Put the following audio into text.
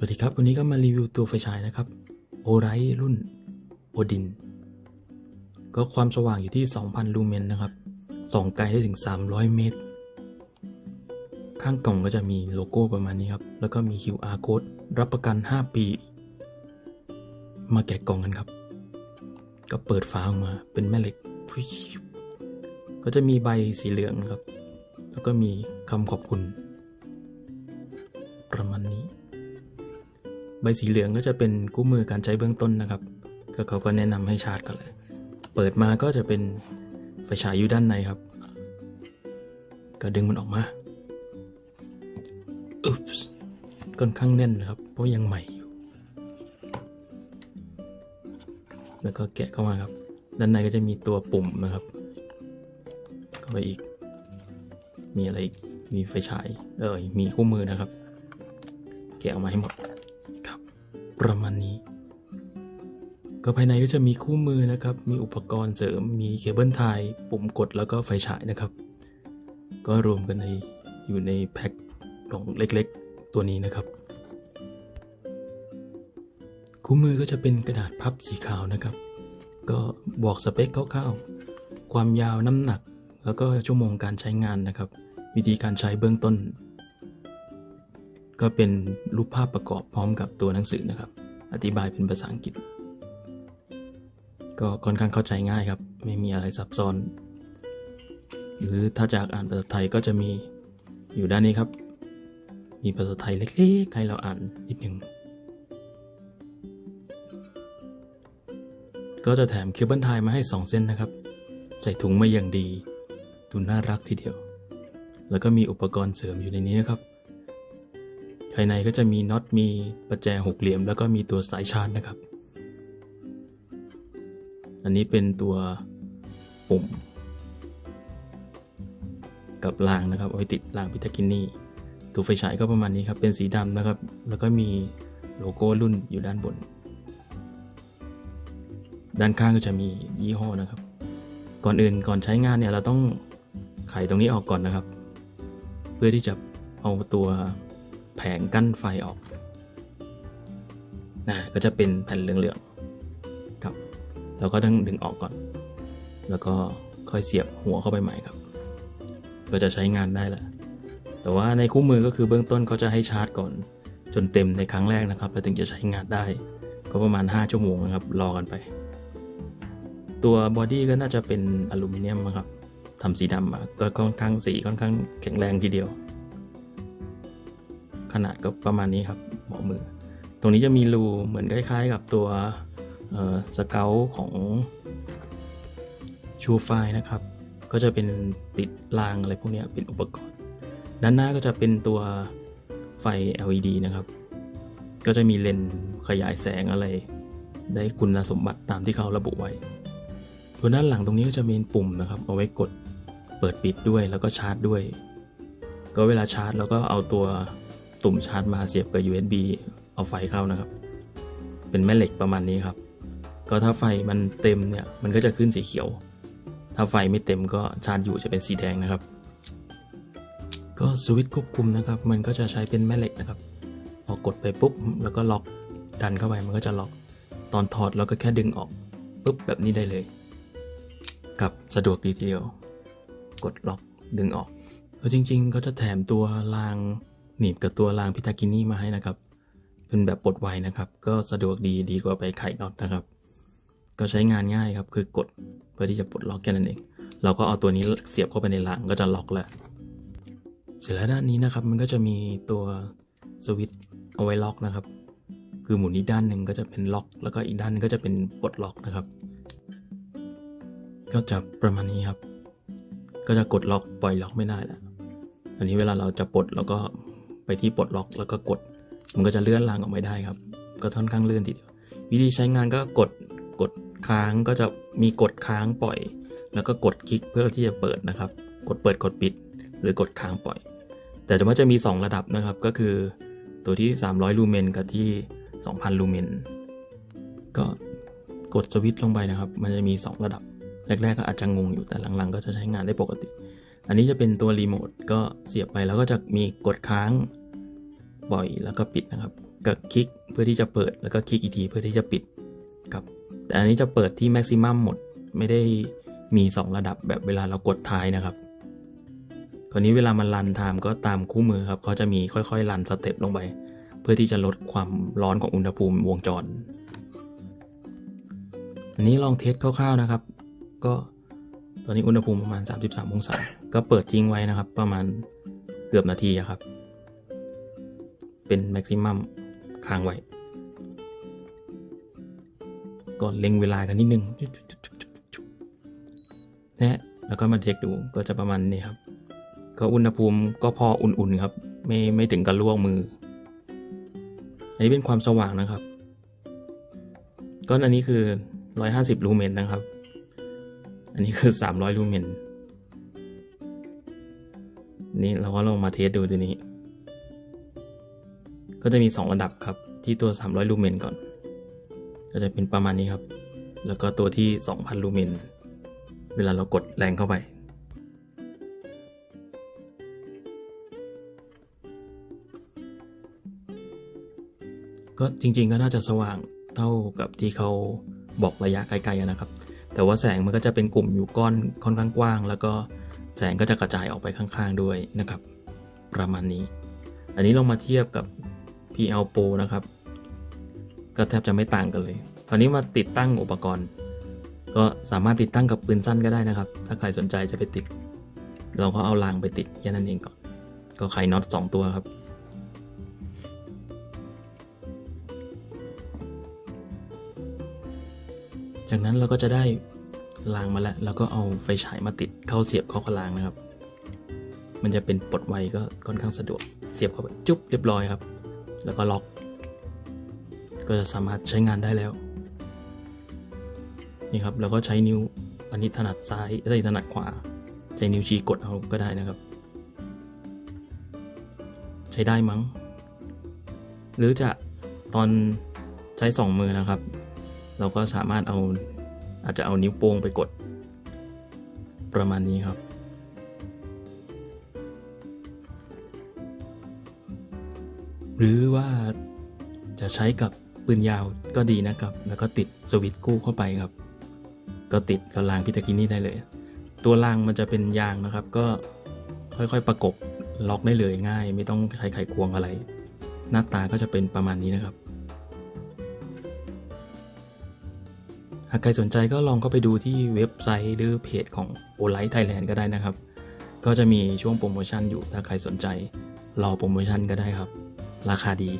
สวัสดีครับ วันนี้ก็มารีวิวตัวไฟฉายนะครับโอไรรุ่นโอดิน ก็ความสว่างอยู่ที่ 2,000 ลูเมนนะครับ ส่องไกลได้ถึง 300 เมตร ข้างกล่องก็จะมีโลโก้ประมาณนี้ครับ แล้วก็มี QR code รับประกัน 5 ปี มาแกะกล่องกันครับ ก็เปิดฝาออกมาเป็นแม่เหล็ก ก็จะมีใบสีเหลืองนะครับ แล้วก็มีคำขอบคุณ ประมาณนี้ บสีเหลืองก็จะเป็นกู้มือการใช้เบื้องต้นนะครับ ก็เขาก็แนะนำให้ชาร์จกันเลย เปิดมาก็จะเป็นไฟฉายอยู่ด้านในครับ ก็ดึงมันออกมาอุ๊บส์ค่อนข้างแน่นนะครับ เพราะยังใหม่อยู่ แล้วก็แกะเข้ามาครับ ด้านในก็จะมีตัวปุ่มนะครับ เข้าไปอีก มีอะไรอีก มีไฟฉาย เออมีคู่มือนะครับ แกะออกมาให้หมด ประมาณนี้ ก็ภายในก็จะมีคู่มือนะครับ มีอุปกรณ์เสริม มีเคเบิลไทยปุ่มกดแล้วก็ไฟฉายนะครับ ก็รวมกันในอยู่ในแพ็คกล่องเล็กๆ ตัวนี้นะครับ คู่มือก็จะเป็นกระดาษพับสีขาวนะครับ ก็บอกสเปคคร่าวๆ ความยาวน้ำหนัก แล้วก็ชั่วโมงการใช้งานนะครับ วิธีการใช้เบื้องต้น ก็เป็นรูปภาพประกอบพร้อมกับตัวหนังสือนะครับ อธิบายเป็นภาษาอังกฤษ ก็ค่อนข้างเข้าใจง่ายครับ ไม่มีอะไรซับซ้อน หรือถ้าจากอ่านภาษาไทยก็จะมีอยู่ด้านนี้ครับ มีภาษาไทยเล็กๆให้เราอ่านนิดหนึ่งก็จะแถมเคเบิลไทยมาให้ 2 เส้นนะครับ ใส่ถุงมาอย่างดี ดูน่ารักทีเดียว แล้วก็มีอุปกรณ์เสริมอยู่ในนี้นะครับายในก็จะมีน็อตมีประแจหกเหลี่ยม แล้วก็มีตัวสายชาร์จนะครับ อันนี้เป็นตัวปุ่ม กับรางนะครับ เอาไว้ติดรางพิทากินี่ตัวไฟฉายก็ประมาณนี้ครับ เป็นสีดำนะครับ แล้วก็มีโลโก้รุ่นอยู่ด้านบน ด้านข้างก็จะมียี่ห้อนะครับ ก่อนอื่นก่อนใช้งานเนี่ยเราต้องไขตรงนี้ออกก่อนนะครับ เพื่อที่จะเอาตัว แผงกั้นไฟออกนะก็จะเป็นแผ่นเหลืองๆครับเราก็ต้องดึงออกก่อน แล้วก็ค่อยเสียบหัวเข้าไปใหม่ครับ ก็จะใช้งานได้แหละ แต่ว่าในคู่มือก็คือเบื้องต้นเขาจะให้ชาร์จก่อน จนเต็มในครั้งแรกนะครับแล้วถึงจะใช้งานได้ ก็ประมาณ 5 ชั่วโมงนะครับ รอกันไป ตัวบอดี้ก็น่าจะเป็นอลูมิเนียมนะครับทำสีดำมาก็ค่อนข้างสีค่อนข้างแข็งแรงทีเดียว ขนาดก็ประมาณนี้ครับหมอมือ ตรงนี้จะมีรูเหมือนคล้าย ๆ กับตัวสเกลของชูไฟนะครับ ก็จะเป็นติดรางอะไรพวกนี้เป็นอุปกรณ์ ด้านหน้าก็จะเป็นตัวไฟ LED นะครับ ก็จะมีเลนขยายแสงอะไร ได้คุณสมบัติตามที่เขาระบุไว้ส่วนด้านหลังตรงนี้ก็จะมีปุ่มนะครับ เอาไว้กดเปิดปิดด้วยแล้วก็ชาร์จด้วย ก็เวลาชาร์จเราก็เอาตัว ตุ่มชาร์จมาเสียบกับ USB เอาไฟเข้านะครับ เป็นแม่เหล็กประมาณนี้ครับ ก็ถ้าไฟมันเต็มเนี่ยมันก็จะขึ้นสีเขียว ถ้าไฟไม่เต็มก็ชาร์จอยู่จะเป็นสีแดงนะครับ ก็สวิตช์ควบคุมนะครับ มันก็จะใช้เป็นแม่เหล็กนะครับ พอกดไปปุ๊บแล้วก็ล็อกดันเข้าไปมันก็จะล็อก ตอนถอดเราก็แค่ดึงออกปุ๊บแบบนี้ได้เลยกับสะดวกดีทีเดียว กดล็อกดึงออกเออจริงๆเขาจะแถมตัวราง หนีบกับตัวรางพิทากินี่มาให้นะครับ เป็นแบบปลดไวนะครับ ก็สะดวกดีดีกว่าไปไขน็อตนะครับ ก็ใช้งานง่ายครับ คือกดเพื่อที่จะปลดล็อกแค่นั้นเอง เราก็เอาตัวนี้เสียบเข้าไปในรางก็จะล็อกแล้ว เสร็จแล้วด้านนี้นะครับ มันก็จะมีตัวสวิตช์เอาไว้ล็อกนะครับ คือหมุนอีกด้านหนึ่งก็จะเป็นล็อก แล้วก็อีกด้านนึงก็จะเป็นปลดล็อกนะครับ ก็จะประมาณนี้ครับ ก็จะกดล็อกปล่อยล็อกไม่ได้แล้วอันนี้เวลาเราจะปลดเราก็ ไปที่ปลดล็อกแล้วก็กด มันก็จะเลื่อนรางออกไม่ได้ครับ ก็ค่อนข้างเลื่อนทีเดียววิธีใช้งานก็กดกดค้างก็จะมีกดค้างปล่อย แล้วก็กดคลิกเพื่อที่จะเปิดนะครับ กดเปิดกดปิด หรือกดค้างปล่อย แต่จะว่าจะมี 2 ระดับนะครับก็คือตัวที่ 300 ลูเมนกับที่ 2,000 ลูเมนก็กดสวิตช์ลงไปนะครับ มันจะมี 2 ระดับ แรก ๆ ก็อาจจะงงอยู่แต่หลังๆ ก็จะใช้งานได้ปกติ อันนี้จะเป็นตัวรีโมทก็เสียบไปแล้วก็จะมีกดค้างปล่อยแล้วก็ปิดนะครับก็คลิกเพื่อที่จะเปิดแล้วก็คลิกอีกทีเพื่อที่จะปิดครับแต่อันนี้จะเปิดที่แม็กซิมัมหมดไม่ได้มี 2 ระดับแบบเวลาเรากดท้ายนะครับ คราวนี้เวลามันรันไทม์ก็ตามคู่มือครับเขาจะมีค่อยๆรันสเต็ปลงไป เพื่อที่จะลดความร้อนของอุณหภูมิวงจร อันนี้ลองเทสคร่าวๆนะครับ ก็ตอนนี้อุณหภูมิประมาณ 33 องศา ก็เปิดทิ้งไว้นะครับ ประมาณเกือบนาทีครับ เป็นแม็กซิมัมค้างไว้ ก่อนเล็งเวลากันนิดนึงนะแล้วก็มาเช็คดูก็จะประมาณนี้ครับ ก็อุณหภูมิก็พออุ่นๆครับ ไม่ไม่ถึงกับลวกมือ อันนี้เป็นความสว่างนะครับก็อันนี้คือ 150 ลูเมนนะครับ อันนี้คือ 300 ลูเมน นี่เราก็ลองมาเทสดูตัวนี้ ก็จะมี 2 ระดับครับ ที่ตัว 300 ลูเมนก่อน ก็จะเป็นประมาณนี้ครับ แล้วก็ตัวที่ 2,000 ลูเมน เวลาเรากดแรงเข้าไป ก็จริงๆก็น่าจะสว่างเท่ากับที่เขาบอกระยะไกลๆนะครับ แต่ว่าแสงมันก็จะเป็นกลุ่มอยู่ก้อนค่อนข้างกว้าง แล้วก็ แสงก็จะกระจายออกไปข้างๆด้วยนะครับ ประมาณนี้ อันนี้ลองมาเทียบกับ PL Pro นะครับ ก็แทบจะไม่ต่างกันเลย คราวนี้มาติดตั้งอุปกรณ์ ก็สามารถติดตั้งกับปืนสั้นก็ได้นะครับ ถ้าใครสนใจจะไปติด เราก็เอารางไปติดแค่นั้นเองก่อน ก็ไขน็อต2ตัวครับจากนั้นเราก็จะได้ รางมาแล้ว แล้วก็เอาไฟฉายมาติดเข้าเสียบเข้ากับรางนะครับ มันจะเป็นปลดไวก็ค่อนข้างสะดวก เสียบเข้าไปจุ๊บเรียบร้อยครับ แล้วก็ล็อก ก็จะสามารถใช้งานได้แล้ว นี่ครับเราก็ใช้นิ้วอันนี้ถนัดซ้ายได้ถนัดขวา ใช้นิ้วชี้กดเอาก็ได้นะครับ ใช้ได้มั้ง หรือจะตอนใช้สองมือนะครับ เราก็สามารถเอา อาจจะเอานิ้วโป้งไปกด ประมาณนี้ครับ หรือว่าจะใช้กับปืนยาวก็ดีนะครับ แล้วก็ติดสวิตช์กู้เข้าไปครับ ก็ติดกับรางพิตากินี่ได้เลย ตัวรางมันจะเป็นยางนะครับ ก็ค่อยๆประกบล็อกได้เลยง่าย ไม่ต้องใช้ไขควงอะไร หน้าตาก็จะเป็นประมาณนี้นะครับ หากใครสนใจก็ลองเข้าไปดูที่เว็บไซต์หรือเพจของโอไลท์ไทยแลนด์ก็ได้นะครับ ก็จะมีช่วงโปรโมชั่นอยู่ถ้าใครสนใจรอโปรโมชั่นก็ได้ครับ ราคาดี